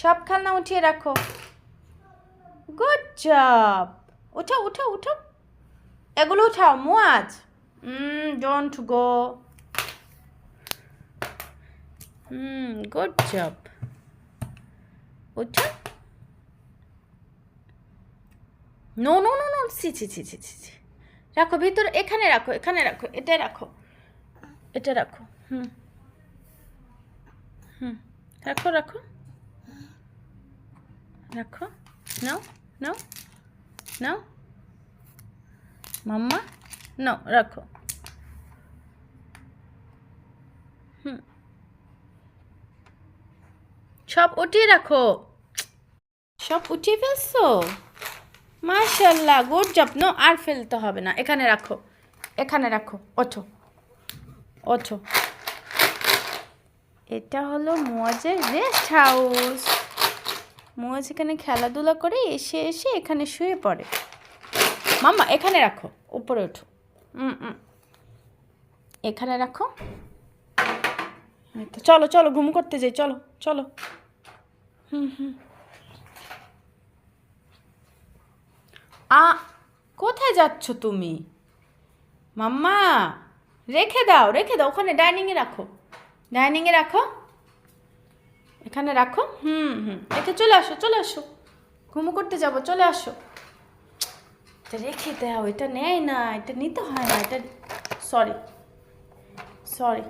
সব খেলনা উঠিয়ে রাখো। গুড জব উঠো উঠো উঠো এগুলো উঠাও, Muaz. Don't go hmm good job উঠো নো নো নো নো ছি ছি ছি ছি ছি ছি। রাখো, ভিতরে, এখানে রাখো এখানে রাখো এটা রাখো। এটা রাখো, হুম। হুম, রাখো রাখো। রাখো। নাও নাও নাও। মাম্মা, নাও, রাখো। হুম। সব উঠিয়ে রাখো। সব উঠিয়ে ফেলছো? মাশাল্লাহ গুড জব। নো, আর ফেলতে হবে না। এখানে রাখো। এখানে রাখো। ওঠো। ওঠো। এটা হলো মোয়াজের রেস্ট হাউস। মোয়াজ এখানে খেলাধুলা করে এসে এসে এখানে শুয়ে পড়ে। মাম্মা, এখানে রাখো। উপরে ওঠো। এখানে রাখো। চলো চলো, ঘুম করতে যাই, চলো চলো। হুম হুম। আ, কোথায় যাচ্ছ তুমি? মাম্মা, রেখে দাও রেখে দাও। ওখানে ডাইনিংয়ে রাখো। ডাইনিংয়ে রাখো। এখানে রাখো। হুম হুম। এটা চলে আসো চলে আসো। ঘুমো করতে যাব, চলে আসো। রেখে দাও, এটা নেয় না, এটা নিতে হয় না, এটা সরি সরি